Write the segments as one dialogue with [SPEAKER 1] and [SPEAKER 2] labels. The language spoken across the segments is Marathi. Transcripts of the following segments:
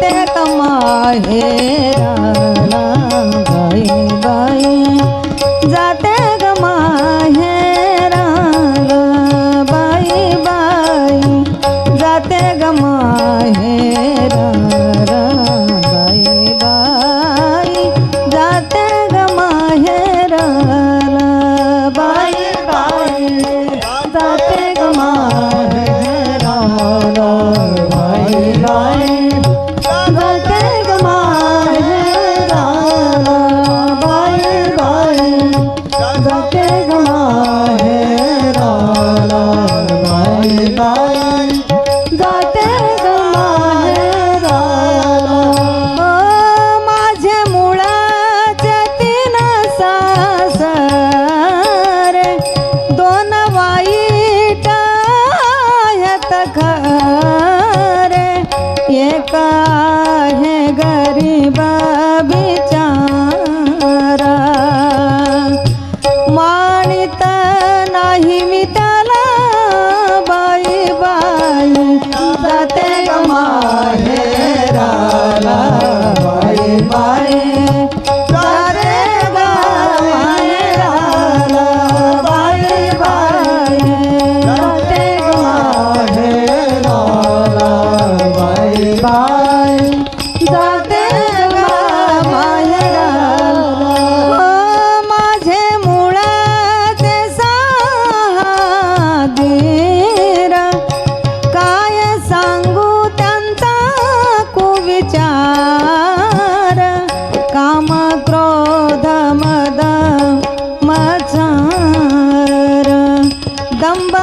[SPEAKER 1] ते कमाहे गाई बाई जाते गमाहे हे बाई बाई. जाते गमाहे राग
[SPEAKER 2] सके गला है राला बाई बाई जाते
[SPEAKER 1] tambah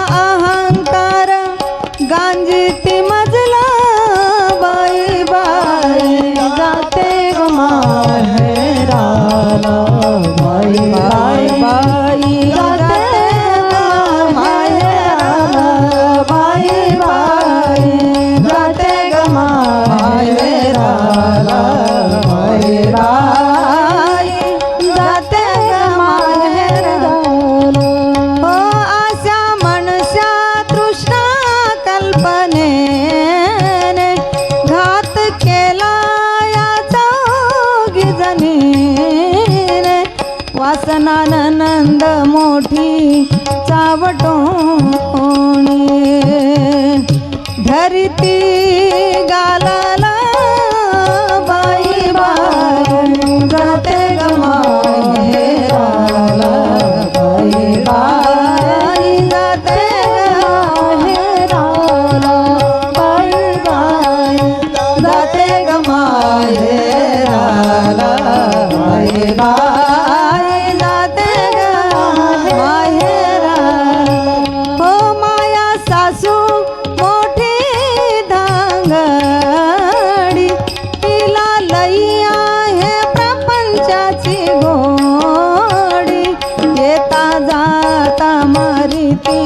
[SPEAKER 1] नननंद मोठी चावटोणी धरती गाला मारिती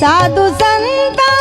[SPEAKER 1] साधु संता